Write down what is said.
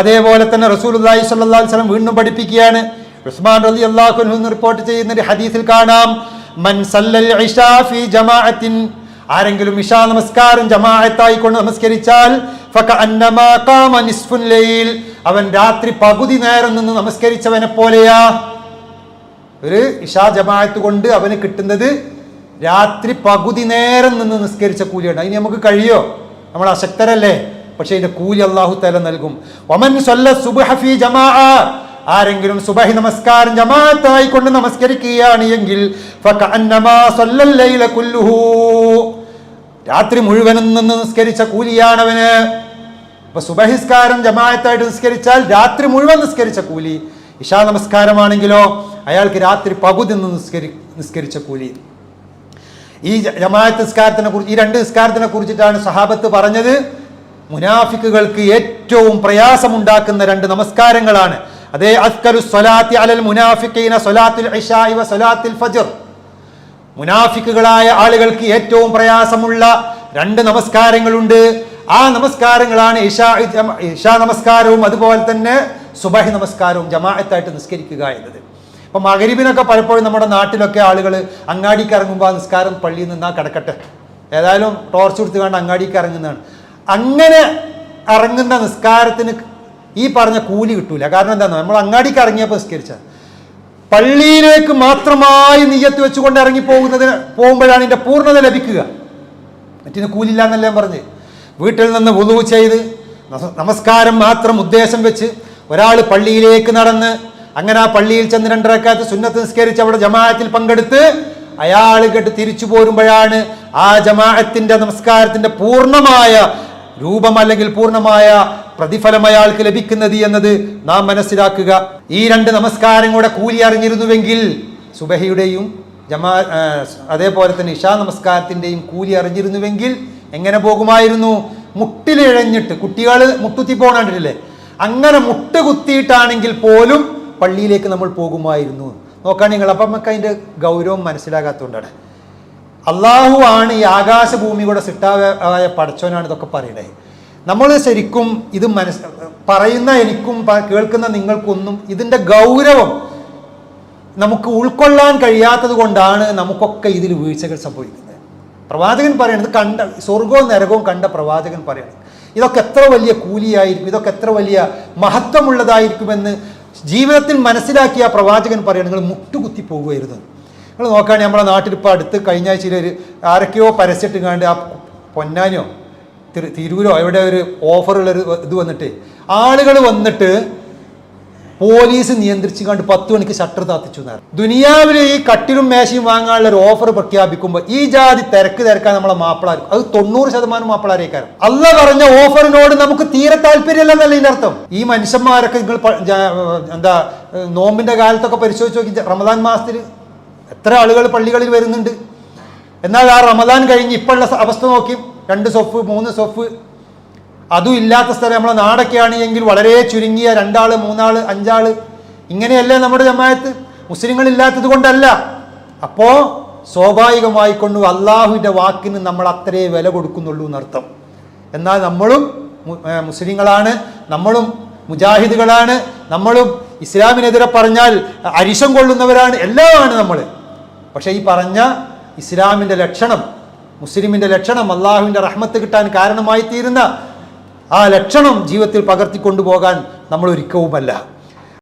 അതേപോലെ തന്നെ റസൂലുള്ളാഹി സ്വല്ലല്ലാഹു അലൈഹി വസല്ലം വീണ്ടും പഠിപ്പിക്കുകയാണ്. ഉസ്മാൻ റലി അള്ളാഹു റിപ്പോർട്ട് ചെയ്യുന്ന ഒരു ഹദീസിൽ കാണാം. മൻ സല്ലൽ ഇശാ ഫി ജമാഅത്തിൻ. ആരെങ്കിലും ഇശാ നമസ്കാരം ജമാഅത്തായി കൊണ്ട് നമസ്കരിച്ചാൽ അവൻ രാത്രി പകുതി നേരം നിന്ന് നമസ്കരിച്ചവനെ പോലെയാ. ഒരു ഇഷാ ജമാഅത്ത് കൊണ്ട് അവന് കിട്ടുന്നത് രാത്രി പകുതി നേരം നിന്ന് നിസ്കരിച്ച കൂലിയാണ്. അതിന് നമുക്ക് കഴിയോ? നമ്മൾ അശക്തരല്ലേ? പക്ഷെ ഇത് കൂലി അള്ളാഹു തല നൽകും. ഒമൻ സല്ല ജമാ ആരെങ്കിലും സുബഹി നമസ്കാരം ജമാഅത്തായി കൊണ്ട് നമസ്കരിക്കുകയാണ് എങ്കിൽ രാത്രി മുഴുവനും നിന്ന് നിസ്കരിച്ച കൂലിയാണവന്. അപ്പൊ സുബഹിസ്കാരം ജമാഅത്തായിട്ട് നിസ്കരിച്ചാൽ രാത്രി മുഴുവൻ നിസ്കരിച്ച കൂലി. ഇഷാ നമസ്കാരമാണെങ്കിലോ അയാൾക്ക് രാത്രി പകുതി നിന്ന് നിസ്കരി നിസ്കരിച്ച കൂലി. ഈ ജമാഅത്ത് നിസ്കാരത്തിനെ കുറിച്ച് ഈ രണ്ട് നിസ്കാരത്തിനെ കുറിച്ചിട്ടാണ് സഹാബത്ത് പറഞ്ഞത്. മുനാഫിക്കുകൾക്ക് ഏറ്റവും പ്രയാസമുണ്ടാക്കുന്ന രണ്ട് നമസ്കാരങ്ങളാണ്. അതേ സ്വലാത്തി അലൽ മുനാഫിക്കീന സ്വലാത്തുൽ മുനാഫിക്കുകളായ ആളുകൾക്ക് ഏറ്റവും പ്രയാസമുള്ള രണ്ട് നമസ്കാരങ്ങളുണ്ട്. ആ നമസ്കാരങ്ങളാണ് ഇഷാ ഇഷാ നമസ്കാരവും അതുപോലെ തന്നെ സുബഹി നമസ്കാരവും ജമാഅത്തായിട്ട് നിസ്കരിക്കുക എന്നത്. ഇപ്പൊ മകരിബിനൊക്കെ പലപ്പോഴും നമ്മുടെ നാട്ടിലൊക്കെ ആളുകൾ അങ്ങാടിക്ക് ഇറങ്ങുമ്പോൾ ആ നിസ്കാരം പള്ളിയിൽ നിന്നാ കിടക്കട്ടെ. ഏതായാലും ടോർച്ച് കൊടുത്ത് കണ്ട് അങ്ങാടിക്ക് ഇറങ്ങുന്നതാണ്. അങ്ങനെ ഇറങ്ങുന്ന നിസ്കാരത്തിന് ഈ പറഞ്ഞ കൂലി കിട്ടൂല. കാരണം എന്താണ്? നമ്മൾ അങ്ങാടിക്ക് ഇറങ്ങിയപ്പോൾ നിസ്കരിച്ചത് പള്ളിയിലേക്ക് മാത്രമായി നീയത്ത് വെച്ചുകൊണ്ട് ഇറങ്ങി പോകുന്നതിന് പോകുമ്പോഴാണ് ഇതിന്റെ പൂർണത ലഭിക്കുക. മറ്റിന് കൂലില്ല എന്നല്ല ഞാൻ പറഞ്ഞ്? വീട്ടിൽ നിന്ന് വുളു ചെയ്ത് നമസ്കാരം മാത്രം ഉദ്ദേശം വെച്ച് ഒരാൾ പള്ളിയിലേക്ക് നടന്ന് അങ്ങനെ ആ പള്ളിയിൽ ചെന്ന് രണ്ടരക്കാലത്ത് സുന്നത്ത് നിസ്കരിച്ച് അവിടെ ജമാഅത്തിൽ പങ്കെടുത്ത് അയാൾ കേട്ട് തിരിച്ചു പോരുമ്പോഴാണ് ആ ജമാഅത്തിന്റെ നമസ്കാരത്തിന്റെ പൂർണമായ രൂപം അല്ലെങ്കിൽ പൂർണമായ പ്രതിഫലം അയാൾക്ക് ലഭിക്കുന്നത് എന്നത് നാം മനസ്സിലാക്കുക. ഈ രണ്ട് നമസ്കാരങ്ങളുടെ കൂലി അറിഞ്ഞിരുന്നുവെങ്കിൽ സുബഹയുടെയും ജമാ അതേപോലെ തന്നെ ഇഷാ നമസ്കാരത്തിന്റെയും കൂലി അറിഞ്ഞിരുന്നുവെങ്കിൽ എങ്ങനെ പോകുമായിരുന്നു? മുട്ടിലിഴഞ്ഞിട്ട് കുട്ടികൾ മുട്ടുത്തി പോകണ്ടിട്ടില്ലേ അങ്ങനെ മുട്ട് കുത്തിയിട്ടാണെങ്കിൽ പോലും പള്ളിയിലേക്ക് നമ്മൾ പോകുമായിരുന്നു. നോക്കാൻ നിങ്ങൾ അപ്പം നമുക്ക് അതിന്റെ ഗൗരവം മനസ്സിലാകാത്തതുകൊണ്ടാണ് അള്ളാഹു ആണ് ഈ ആകാശഭൂമിയുടെ സിട്ടാവായ പടച്ചോനാണ് ഇതൊക്കെ പറയുന്നത് നമ്മൾ ശരിക്കും ഇത് മനസ് പറയുന്ന എനിക്കും കേൾക്കുന്ന നിങ്ങൾക്കൊന്നും ഇതിന്റെ ഗൗരവം നമുക്ക് ഉൾക്കൊള്ളാൻ കഴിയാത്തത് കൊണ്ടാണ് നമുക്കൊക്കെ ഇതിൽ വീഴ്ചകൾ സംഭവിക്കുന്നത്. പ്രവാചകൻ പറയുന്നത് കണ്ട സ്വർഗവും നരകവും കണ്ട പ്രവാചകൻ പറയുന്നത് ഇതൊക്കെ എത്ര വലിയ കൂലിയായിരിക്കും ഇതൊക്കെ എത്ര വലിയ മഹത്വമുള്ളതായിരിക്കുമെന്ന് ജീവിതത്തിൽ മനസ്സിലാക്കിയ പ്രവാചകൻ പറയുന്നത് നിങ്ങൾ മുട്ടുകുത്തി പോകുമായിരുന്നു നിങ്ങൾ നോക്കുകയാണെങ്കിൽ നമ്മുടെ നാട്ടിൽ ഇപ്പോൾ അടുത്ത് കഴിഞ്ഞ ആഴ്ചയിൽ ഒരു ആരൊക്കെയോ പരസ്യമിട്ട് കണ്ട് ആ പൊന്നാനോ തിരു തിരൂരോ എവിടെ ഒരു ഓഫറുള്ളൊരു ഇത് വന്നിട്ട് ആളുകൾ വന്നിട്ട് പോലീസ് നിയന്ത്രിച്ചു കണ്ട് പത്ത് മണിക്ക് ഷട്ടർ താത്തിച്ചു എന്നാൽ ദുനിയാവിൽ ഈ കട്ടിലും മേശയും വാങ്ങാനുള്ള ഒരു ഓഫർ പ്രഖ്യാപിക്കുമ്പോൾ ഈ ജാതി തിരക്ക് തിരക്കാൻ നമ്മളെ മാപ്പിളാർക്കും. അത് തൊണ്ണൂറ് ശതമാനം മാപ്പിളാരേക്കാരം. അല്ല പറഞ്ഞ ഓഫറിനോട് നമുക്ക് തീരെ താല്പര്യമില്ലെന്നല്ല എന്നല്ല അർത്ഥം? ഈ മനുഷ്യന്മാരൊക്കെ നിങ്ങൾ എന്താ നോമ്പിന്റെ കാലത്തൊക്കെ പരിശോധിച്ച് നോക്കി റമദാൻ മാസത്തിൽ എത്ര ആളുകൾ പള്ളികളിൽ വരുന്നുണ്ട്? എന്നാൽ ആ റമദാൻ കഴിഞ്ഞ് ഇപ്പോഴുള്ള അവസ്ഥ നോക്കി. രണ്ട് സൊഫ് മൂന്ന് സൊഫ്. അതും ഇല്ലാത്ത സ്ഥലം നമ്മളെ നാടൊക്കെയാണ് എങ്കിൽ വളരെ ചുരുങ്ങിയ രണ്ടാൾ മൂന്നാൾ അഞ്ചാൾ. ഇങ്ങനെയല്ലേ നമ്മുടെ ജമായത്ത് മുസ്ലിങ്ങളില്ലാത്തത് കൊണ്ടല്ല. അപ്പോ സ്വാഭാവികമായി കൊണ്ട് അള്ളാഹുവിന്റെ വാക്കിന് നമ്മൾ അത്രേ വില കൊടുക്കുന്നുള്ളൂ എന്നർത്ഥം. എന്നാൽ നമ്മളും മുസ്ലിങ്ങളാണ്. നമ്മളും മുജാഹിദുകളാണ്. നമ്മളും ഇസ്ലാമിനെതിരെ പറഞ്ഞാൽ അരിശം കൊള്ളുന്നവരാണ്. എല്ലാമാണ് നമ്മൾ. പക്ഷേ ഈ പറഞ്ഞ ഇസ്ലാമിന്റെ ലക്ഷണം മുസ്ലിമിന്റെ ലക്ഷണം അള്ളാഹുവിന്റെ റഹ്മത്ത് കിട്ടാൻ കാരണമായി തീരുന്ന ആ ലക്ഷണം ജീവിതത്തിൽ പകർത്തിക്കൊണ്ടുപോകാൻ നമ്മൾ ഒരിക്കവുമല്ല.